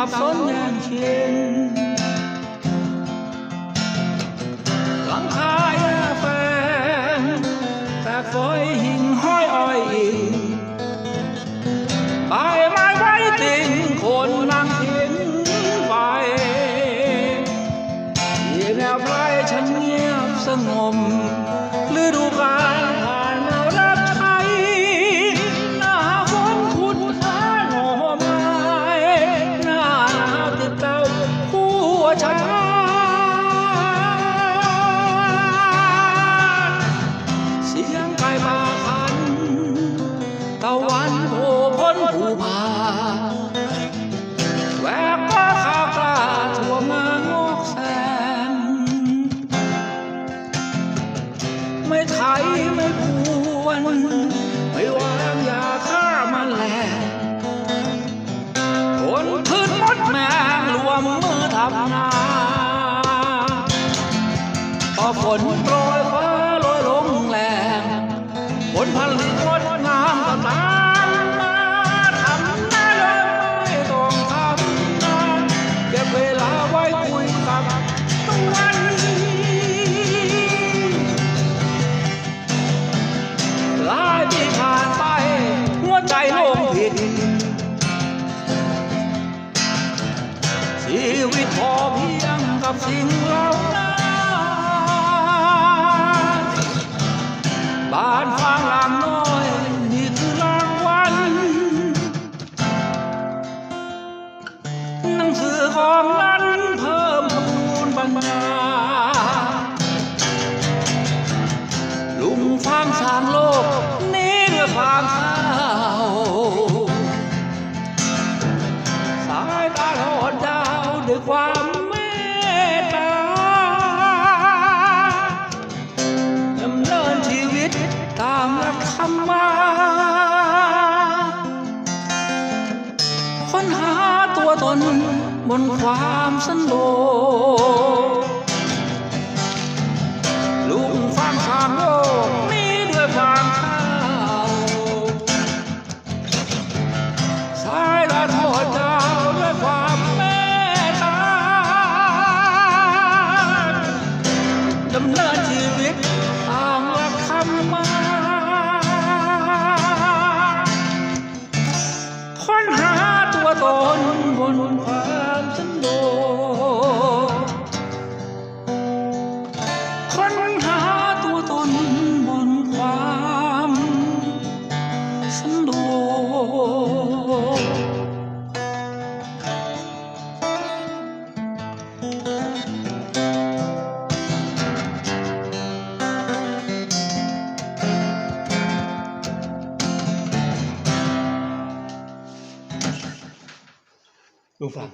ับสนแย่งชิงหลังคาแย่แฟงแตกฝอยหิ่งห้อยอ้อยอิงใบไม้ไว้ติ่งคนนั่งทิ้งไปที่แนวไพรฉันเงียบสงบฤดูกาลผ่าน ตะวันโผล่พ้นภูผาแหวกก็ข้าวกล้าทั่วมางอกแสนไม่ไถไม่พวนไม่วางยาฆ่ามันแลงคนพื้นมดแมงรวมมือทำนาพอฝนโปรยฟ้าโรยลงแรงผลผลิต ชีวิตพอเพียงกับสิ่งำมะค้นหาตัวตนบนความสันโดษลุงฟังทางโล ลุงฟัง